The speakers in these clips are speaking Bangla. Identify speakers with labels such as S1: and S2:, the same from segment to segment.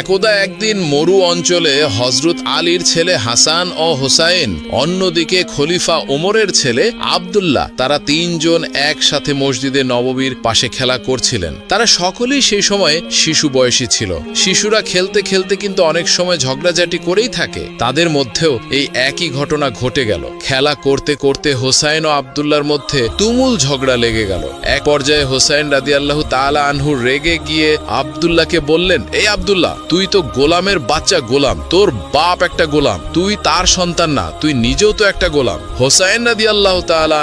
S1: একদা একদিন মরু অঞ্চলে হজরত আলীর ছেলে হাসান ও হোসাইন, অন্যদিকে খলিফা ওমরের ছেলে আবদুল্লাহ, তারা তিনজন একসাথে মসজিদে নববীর পাশে খেলা করছিলেন। তারা সকলেই সেই সময় শিশু বয়সী ছিল। শিশুরা খেলতে খেলতে কিন্তু অনেক সময় ঝগড়াঝাটি করেই থাকে। তাদের মধ্যেও এই একই ঘটনা ঘটে গেল। খেলা করতে করতে হোসাইন ও আবদুল্লার মধ্যে তুমুল ঝগড়া লেগে গেল। এক পর্যায়ে হোসাইন রাদি আল্লাহ তালা আনহু রেগে গিয়ে আবদুল্লাহকে বললেন, এই আবদুল্লাহ তুই তো গোলামের বাচ্চা গোলাম, তোর বাপ একটা গোলাম, তুই তার সন্তান না, তুই নিজেও তো একটা গোলাম। হোসাইন রাদি আল্লাহ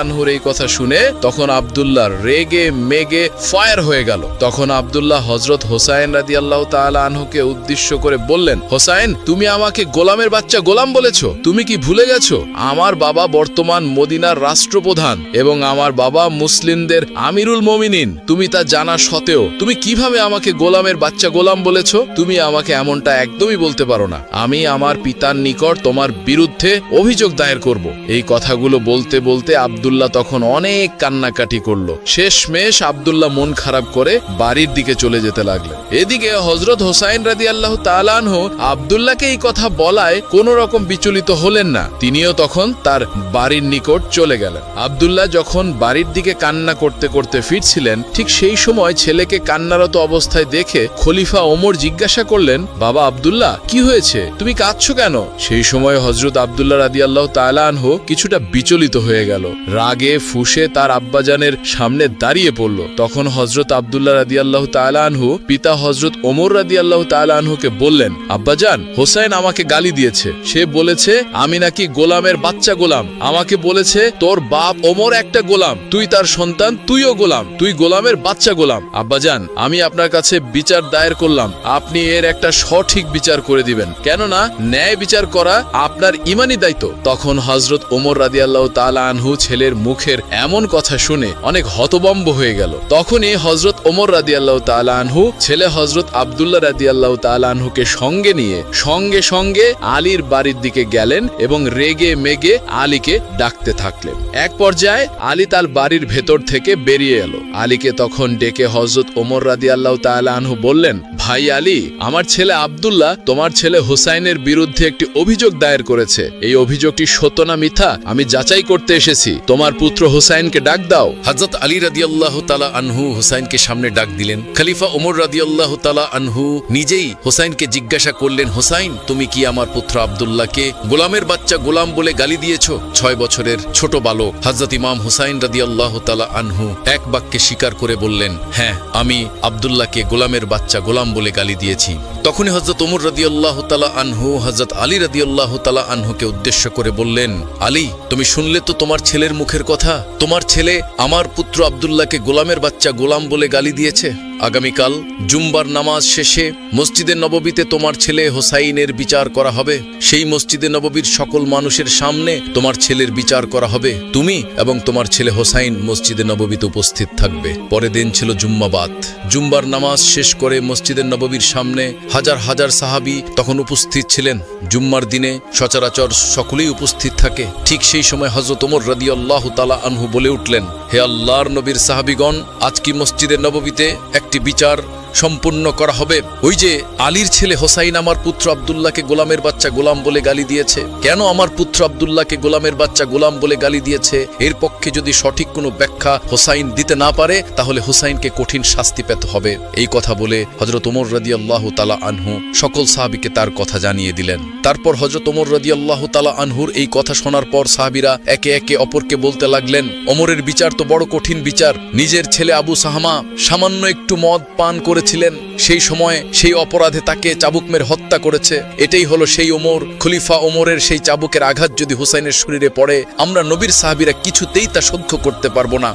S1: আনহুর এই কথা শুনে তখন আবদুল্লাহ রেগে মেগে ফায়ার হয়ে গেল। তখন আবদুল্লাহ হজরত হোসাইন রাদি আল্লাহ আনহুকে উদ্দেশ্য করে বললেন, হোসাইন, তুমি আমাকে গোলামের বাচ্চা গোলাম বলেছ? তুমি কি ভুলে গেছো? আমার বাবা বর্তমান মদিনার রাষ্ট্রপ্রধান এবং আমার বাবা মুসলিমদের আমিরুল মমিনিন। তুমি তা জানা সত্ত্বেও তুমি কীভাবে আমাকে গোলামের বাচ্চা গোলাম বলেছ? তুমি আমাকে এমনটা একদমই বলতে পারো না। আমি আমার পিতার নিকট তোমার বিরুদ্ধে অভিযোগ দায়ের করব। এই কথাগুলো বলতে বলতে আবদুল্লাহ তখন অনেক কান্নাকাটি করল। শেষমেশ আবদুল্লাহ মন খারাপ করে বাড়ির দিকে চলে যেতে লাগলেন। এদিকে হজরত হোসাইন রাদি আল্লাহ তালানহ আবদুল্লাহকে এই কথা বলায় কোন রকম বিচলিত হলেন না। তিনিও তখন তার বাড়ির নিকট চলে গেলেন। আবদুল্লাহ যখন বাড়ির দিকে কান্না করতে করতে ফিরছিলেন, ঠিক সেই সময় ছেলেকে কান্নারত অবস্থায় দেখে খলিফা ওমর জিজ্ঞাসা করলেন, বাবা আবদুল্লাহ, কি হয়েছে? তুমি কাঁদছো কেন? সেই সময় হজরত আবদুল্লাহ রাদি আল্লাহ তালানহ কিছুটা বিচলিত হয়ে গেল। রাগে, ফুসে তার আব্বাজানের সামনে দাঁড়িয়ে পড়ল। তখন হজরত আবদুল্লাহ রাদি আল্লাহ তালানহু পিতা হজরত ওমর রাদি আল্লাহ তালানহুকে বললেন, আব্বাজান, হোসাইন আমাকে গালি দিয়েছে। সে বলেছে, আমি নাকি গোলামের বাচ্চা গোলাম। আমাকে বলেছে, তোর বাপ ওমর একটা গোলাম। তুই তার সন্তান, তুইও গোলাম। তুই গোলামের বাচ্চা গোলাম। আব্বাজান, আমি আপনার কাছে বিচার দায়ের করলাম। আপনি এর একটা সঠিক বিচার করে দিবেন। কেননা, ন্যায় বিচার করা আপনার ইমানি দায়িত্ব। তখন হজরত ওমর রাদি আল্লাহ তালা আনহু ছেলের মুখের এমন কথা শুনে অনেক হতবম্ব হয়ে গেল। তখনই হজরত ওমর রাদি আল্লাহ তালা আনহু ছেলে হজরত আবদুল্লাহ রাদি আল্লাহ তালা আনহুকে সঙ্গে নিয়ে সঙ্গে সঙ্গে আলীর বাড়ির দিকে গেলেন এবং রেগে মেগে আলীকে ডাকতে থাকলেন। এক পর্যায়ে আলী তার বাড়ির ভেতর থেকে বেরিয়ে এলো। আলীকে তখন ডেকে হজরত ওমর রাদি আল্লাহ তালা আনহু বললেন, ভাই আলী আমার ছেলে আবদুল্লাহ তোমার ছেলে হুসাইনের বিরুদ্ধে একটি অভিযোগ দায়ের করেছে। এই অভিযোগটি সত্য না মিথ্যা? আমি যাচাই করতে এসেছি। তোমার পুত্র হুসাইনকে ডাক দাও।
S2: হজরত আলী রাদিয়াল্লাহ তালা আনহু হুসাইনকে সামনে ডাক দিলেন। খলিফা ওমর রাদিয়াল্লাহ তালা আনহু নিজেই হুসাইনকে জিজ্ঞাসা করলেন, হুসাইন, তুমি কি আমার পুত্র আবদুল্লাহকে গোলামের বাচ্চা গোলাম বলে গালি দিয়েছ? ছয় বছরের ছোট বালক হজরত ইমাম হুসাইন রাদিয়াল্লাহ তালা আনহু এক বাক্যে স্বীকার করে বললেন হ্যাঁ আমি আবদুল্লাহকে গোলামের বাচ্চা গোলাম বলে গালি দিয়েছি। তখনই হজরত উমর রদিউল্লাহ তালা আনহু হজরত আলী রদিউল্লাহ তালা আনহুকে উদ্দেশ্য করে বললেন, আলী, তুমি শুনলে তো তোমার ছেলের মুখের কথা? তোমার ছেলে আমার পুত্র আবদুল্লাহকে গোলামের বাচ্চা গোলাম বলে গালি দিয়েছে? আগামীকাল জুম্বার নামাজ শেষে মসজিদে নববীতে তোমার ছেলে হোসাইনের বিচার করা হবে। সেই মসজিদে নববীর সকল মানুষের সামনে তোমার ছেলের বিচার করা হবে। তুমি এবং তোমার ছেলে হোসাইন মসজিদে নববীতে উপস্থিত থাকবে। পরের দিন ছিল জুম্মাবাদ জুম্বার নামাজ শেষ করে মসজিদের নববীর সামনে হাজার হাজার সাহাবি তখন উপস্থিত ছিলেন। জুম্মার দিনে সচরাচর সকলেই উপস্থিত থাকে। ঠিক সেই সময় হজরত ওমর রাদি আল্লাহ তালা আনহু বলে উঠলেন, হে আল্লাহর নবীর সাহাবিগণ, আজ কি মসজিদের নববীতে একটি বিচার সম্পূর্ণ করা হবে। ওই যে আলীর ছেলে হোসাইন আমার পুত্র আবদুল্লাহকে গোলামের বাচ্চা গোলাম বলে গালি দিয়েছে। কেন আমার পুত্র আবদুল্লাহকে গোলামের বাচ্চা গোলাম বলে গালি দিয়েছে? এর পক্ষে যদি সঠিক কোনো ব্যাখ্যা হোসাইন দিতে না পারে, তাহলে হোসাইনকে কঠিন শাস্তি পেতে হবে। এই কথা বলে হজরত ওমর রাদি আল্লাহ তালা আনহু সকল সাহাবিকে তার কথা জানিয়ে দিলেন। তারপর হজরত ওমর রাদি আল্লাহ তালা আনহুর এই কথা শোনার পর সাহাবিরা একে একে অপরকে বলতে লাগলেন, ওমরের বিচার তো বড় কঠিন বিচার। নিজের ছেলে আবু সাহামা সামান্য একটু মদ পান করেছিলেন, সেই সময়ে সেই অপরাধে তাকে চাবুক মেরে হত্যা করেছে। এটাই হলো সেই ওমর, খলিফা ওমরের সেই চাবুকের আঘাত যদি হুসাইনের শরীরে পড়ে, আমরা নবীর সাহাবিরা কিছুতেই তা সহ্য করতে পারব না।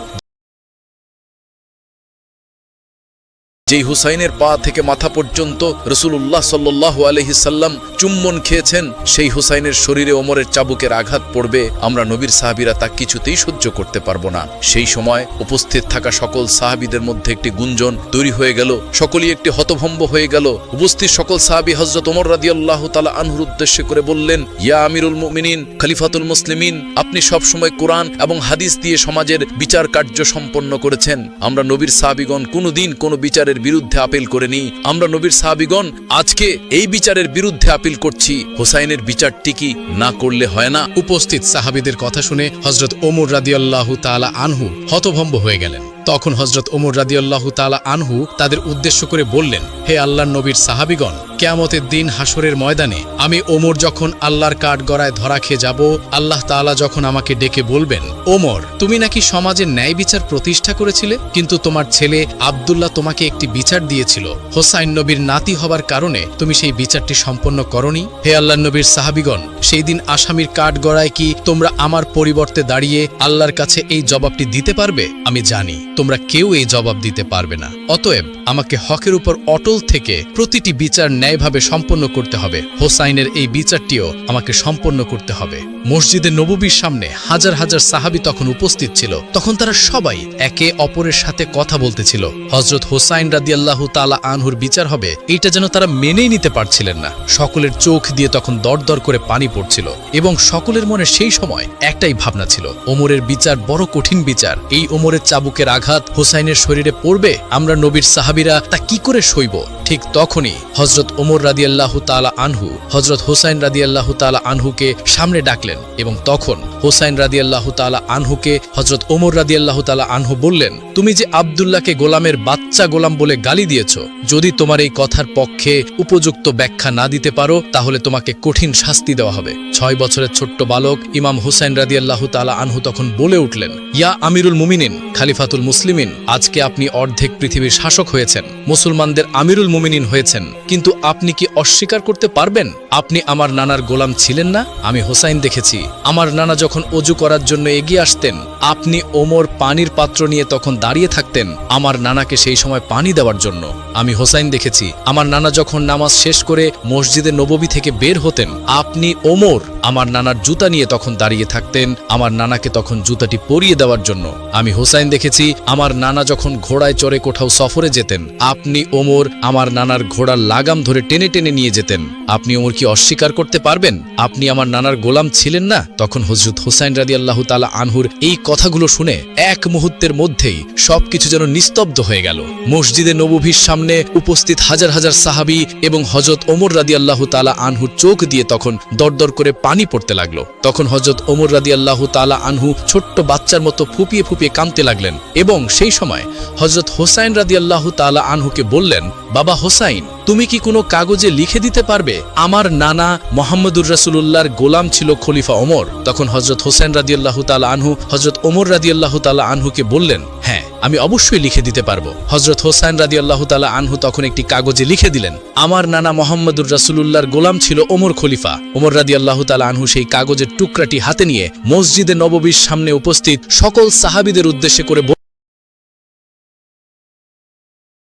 S2: যেই হুসাইনের পা থেকে মাথা পর্যন্ত রসুল্লাহ সাল্লাহ আলহিসাল্লাম চুম্বন খেয়েছেন, সেই হুসাইনের শরীরে ওমরের চাবুকের আঘাত পড়বে, আমরা নবীর সাহাবিরা তা কিছুতেই সহ্য করতে পারব না। সেই সময় উপস্থিত থাকা সকল সাহাবিদের মধ্যে একটি গুঞ্জন তৈরি হয়ে গেল, সকলেই একটি হতভম্ব হয়ে গেল। উপস্থিত সকল সাহাবি হজরত ওমর রাদি আল্লাহ তালা আনহুর উদ্দেশ্যে করে বললেন, ইয়া আমিরুল মুমিনিন, খলিফাতুল মুসলিমিন, আপনি সব সময় কোরআন এবং হাদিস দিয়ে সমাজের বিচার কার্য সম্পন্ন করেছেন। আমরা নবীর সাহাবিগণ কোনোদিন কোনো বিচারের বিচারের বিরুদ্ধে আপিল করেনি আমরা নবীর সাহাবিগণ, আজকে এই বিচারের বিরুদ্ধে আপিল করছি। হোসাইনের বিচারটি কি না করলে হয় না?
S3: উপস্থিত সাহাবিদের কথা শুনে হজরত ওমর রাদিয়াল্লাহু তালা আনহু হতভম্ব হয়ে গেলেন। তখন হজরত ওমর রাদিয়াল্লাহু তাআলা আনহু তাদের উদ্দেশ্য করে বললেন, হে আল্লাহর নবীর সাহাবিগণ, কেয়ামতের দিন হাসরের ময়দানে আমি ওমর যখন আল্লাহর কাঠ গড়ায় ধরা খেয়ে যাব, আল্লাহ তাআলা যখন আমাকে ডেকে বলবেন, ওমর, তুমি নাকি সমাজে ন্যায় বিচার প্রতিষ্ঠা করেছিলে? কিন্তু তোমার ছেলে আব্দুল্লাহ তোমাকে একটি বিচার দিয়েছিল। হোসাইন নবীর নাতি হবার কারণে তুমি সেই বিচারটি সম্পন্ন করনি। হে আল্লাহ নবীর সাহাবিগণ, সেই দিন আসামির কাঠ গড়ায় কি তোমরা আমার পরিবর্তে দাঁড়িয়ে আল্লাহর কাছে এই জবাবটি দিতে পারবে? আমি জানি। তোমরা কেউ এই জবাব দিতে পারবে না। অতএব আমাকে হকের উপর অটল থেকে প্রতিটি বিচার ন্যায়ভাবে সম্পন্ন করতে হবে। হোসাইনের এই বিচারটিও আমাকে সম্পন্ন করতে হবে। মসজিদে নববীর সামনে হাজার হাজার সাহাবি তখন উপস্থিত ছিল। তখন তারা সবাই একে অপরের সাথে কথা বলতেছিল। হজরত হোসাইন রাদিয়াল্লাহু তাআলা আনহুর বিচার হবে, এইটা যেন তারা মেনেই নিতে পারছিলেন না। সকলের চোখ দিয়ে তখন দরদর করে পানি পড়ছিল এবং সকলের মনে সেই সময় একটাই ভাবনা ছিল। ওমরের বিচার বড় কঠিন বিচার। এই ওমরের চাবুকের আঘাত হোসাইনের শরীরে পড়বে? আমরা নবীর সাহাবিরা তা কি করে সইব? ঠিক তখনই হজরত ওমর রাদিয়াল্লাহু তাআলা আনহু হজরত হোসাইন রাদিয়াল্লাহু তাআলা আনহুকে সামনে ডাকলেন এবং তখন হোসাইন রাদিয়াল্লাহু তাআলা আনহুকে হজরত ওমর রাদিয়াল্লাহু তাআলা আনহু বললেন, তুমি যে আব্দুল্লাহকে গোলামের বাচ্চা গোলাম বলে গালি দিয়েছ, যদি তোমার এই কথার পক্ষে উপযুক্ত ব্যাখ্যা না দিতে পারো, তাহলে তোমাকে কঠিন শাস্তি দেওয়া হবে। ছয় বছরের ছোট্ট বালক ইমাম হুসাইন রাদিয়াল্লাহু তালা আনহু তখন বলে উঠলেন, ইয়া আমিরুল মুমিনিন, খালিফাতুল মুসলিমিন, আজকে আপনি অর্ধেক পৃথিবীর শাসক হয়েছেন। মুসলমানদের আমিরুল মুমিনিন হয়েছেন। কিন্তু আপনি কি অস্বীকার করতে পারবেন? আপনি আমার নানার গোলাম ছিলেন না? আমি হোসাইন দেখেছি। আমার নানা যখন অজু করার জন্য এগিয়ে আসতেন, আপনি ওমর পানির পাত্র নিয়ে তখন দাঁড়িয়ে থাকতেন, আমার নানাকে সেই সময় পানি দেওয়ার জন্য। আমি হোসাইন দেখেছি। আমার নানা যখন নামাজ শেষ করে মসজিদে নববী থেকে বের হতেন, আপনি ওমর, আমার নানার জুতা নিয়ে তখন দাঁড়িয়ে থাকতেন, আমার নানাকে তখন জুতাটি পরিয়ে দেওয়ার জন্য। আমি হোসাইন দেখেছি, আমার নানা যখন ঘোড়ায় চড়ে কোথাও সফরে যেতেন, আপনি ওমর, আমার নানার ঘোড়ার লাগাম ধরে টেনে টেনে নিয়ে যেতেন। আপনি ওমর কি অস্বীকার করতে পারবেন? আপনি আমার নানার গোলাম ছিলেন না? তখন হজরত হোসাইন রাদি আল্লাহ তালা আনহুর এই কথাগুলো শুনে এক মুহূর্তের মধ্যেই সবকিছু যেন নিস্তব্ধ হয়ে গেল। মসজিদে নবভীর সামনে উপস্থিত হাজার হাজার সাহাবি এবং হজরত ওমর রাদি আল্লাহ তালা আনহুর চোখ দিয়ে তখন দরদর করে পানি পড়তে লাগল। তখন হজরত ওমর রাদি আল্লাহ তালা আনহু ছোট্ট বাচ্চার মতো ফুপিয়ে ফুপিয়ে কাঁদতে লাগলেন এবং সেই সময় হজরত হোসাইন রাদি আল্লাহ তালা আনহুকে বললেন, বাবা হোসাইন, তুমি কি কোনো কাগজে লিখে দিতে পারবে? আমার নানা মোহাম্মদুর রাসুলুল্লাহর গোলাম ছিল খলিফা ওমর। তখন হজরত হোসেন রাদিয়াল্লাহু তালা আনহু হজরত ওমর রাদিয়াল্লাহু তালা আনহুকে বললেন হ্যাঁ আমি অবশ্যই লিখে দিতে পারব। হজরত হোসেন রাদিয়াল্লাহু তালা আনহু তখন একটি কাগজে লিখে দিলেন, আমার নানা মোহাম্মদুর রাসুলুল্লাহর গোলাম ছিল ওমর খলিফা। ওমর রাদিয়াল্লাহু তালা আনহু সেই কাগজের টুকরাটি হাতে নিয়ে মসজিদে নববীর সামনে উপস্থিত সকল সাহাবিদের উদ্দেশ্যে করে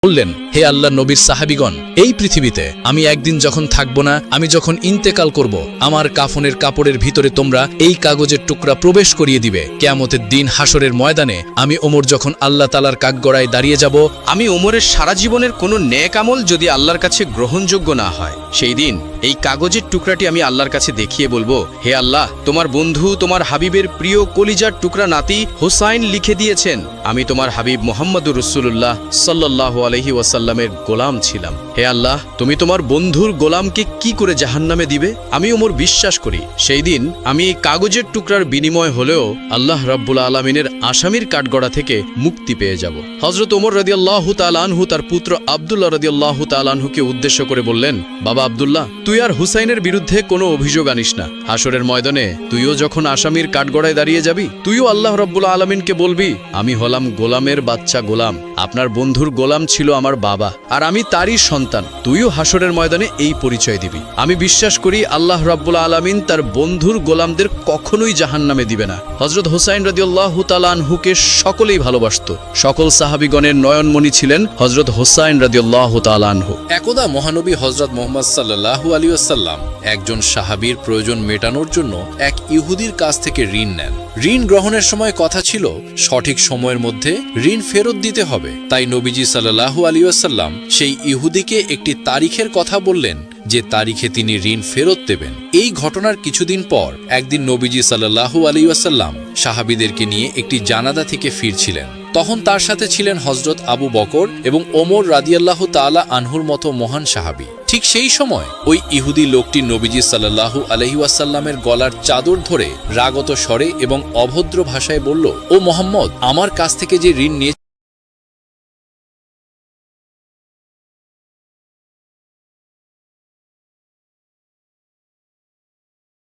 S3: বললেন হে আল্লাহ নবীর সাহাবিগণ, এই পৃথিবীতে আমি একদিন যখন থাকব না, আমি যখন ইন্তেকাল করব, আমার কাফনের কাপড়ের ভিতরে তোমরা এই কাগজের টুকরা প্রবেশ করিয়ে দিবে। কেয়ামতের দিন হাসরের ময়দানে আমি ওমর যখন আল্লাহ তালার কাকগড়ায় দাঁড়িয়ে যাব,
S4: আমি ওমরের সারা জীবনের কোনো ন্যাক আমল যদি আল্লাহর কাছে গ্রহণযোগ্য না হয়, সেই দিন এই কাগজের টুকরাটি আমি আল্লাহর কাছে দেখিয়ে বলব, হে আল্লাহ, তোমার বন্ধু, তোমার হাবিবের প্রিয় কলিজার টুকরা নাতি হোসাইন লিখে দিয়েছেন, আমি তোমার হাবিব মোহাম্মদুর রসুল্লাহ সাল্লাহ আলহি ওয়াসাল্লামের গোলাম ছিলাম। হে আল্লাহ, তুমি তোমার বন্ধুর গোলামকে কি করে জাহান্নামে দিবে? আমি ওমর বিশ্বাস করি। সেই দিন আমি এই কাগজের টুকরার বিনিময় হলেও আল্লাহ রাব্বুল আলমিনের আসামির কাঠগড়া থেকে মুক্তি পেয়ে যাব। হজরত ওমর রদিয়াল্লাহ তালানহু তার পুত্র আবদুল্লাহ রদিয়াল্লাহ তালানহুকে উদ্দেশ্য করে বললেন, বাবা আবদুল্লাহ, তুই আর হুসাইনের বিরুদ্ধে কোনো অভিযোগ আনিস না। হাসরের ময়দানে তুইও যখন আসামির কাঠগড়ায় দাঁড়িয়ে যাবি, তুইও আল্লাহ রব্বুল আলমিনকে বলবি, আমি হলাম গোলামের বাচ্চা গোলাম। আপনার বন্ধুর গোলাম ছিল আমার বাবা। আর আমি তারই সন্তান। তুইও হাসরের ময়দানে এই পরিচয় দিবি। আমি বিশ্বাস করি আল্লাহ রাব্বুল আলমিন তার বন্ধুর গোলামদের কখনোই জাহান নামে দিবে না। হজরত হোসাইন রাদিউল্লাহ তালানহুকে সকলেই ভালোবাসত। সকল সাহাবিগণের নয়নমণি ছিলেন হজরত হোসাইন রাদিউল্লাহ তালানহু
S1: একদা মহানবী হজরত মোহাম্মদ সাল্লাহু আলী আসাল্লাম একজন সাহাবীর প্রয়োজন মেটানোর জন্য এক ইহুদির কাছ থেকে ঋণ নেন। ঋণ গ্রহণের সময় কথা ছিল, সঠিক সময়ের মধ্যে ঋণ ফেরত দিতে হবে। তাই নবীজি সাল্লাহু আলী আসাল্লাম সেই ইহুদিকে একটি তারিখের কথা বললেন, যে তারিখে তিনি ঋণ ফেরত দেবেন। এই ঘটনার কিছুদিন পর একদিন নবীজি সাল্লাহু আলী আসাল্লাম সাহাবিদেরকে নিয়ে একটি জানাদা থেকে ফিরছিলেন।
S5: তখন তার সাথে ছিলেন হজরত আবু বকর এবং ওমর রাদিয়াল্লাহু তাআলা আনহুর মতো মহান সাহাবী। ঠিক সেই সময় ওই ইহুদি লোকটি নবীজি সাল্লাহু আলহি ওয়াসাল্লামের গলার চাদর ধরে রাগত স্বরে এবং অভদ্র ভাষায় বলল, ও মোহাম্মদ, আমার কাছ থেকে যে ঋণ নিয়ে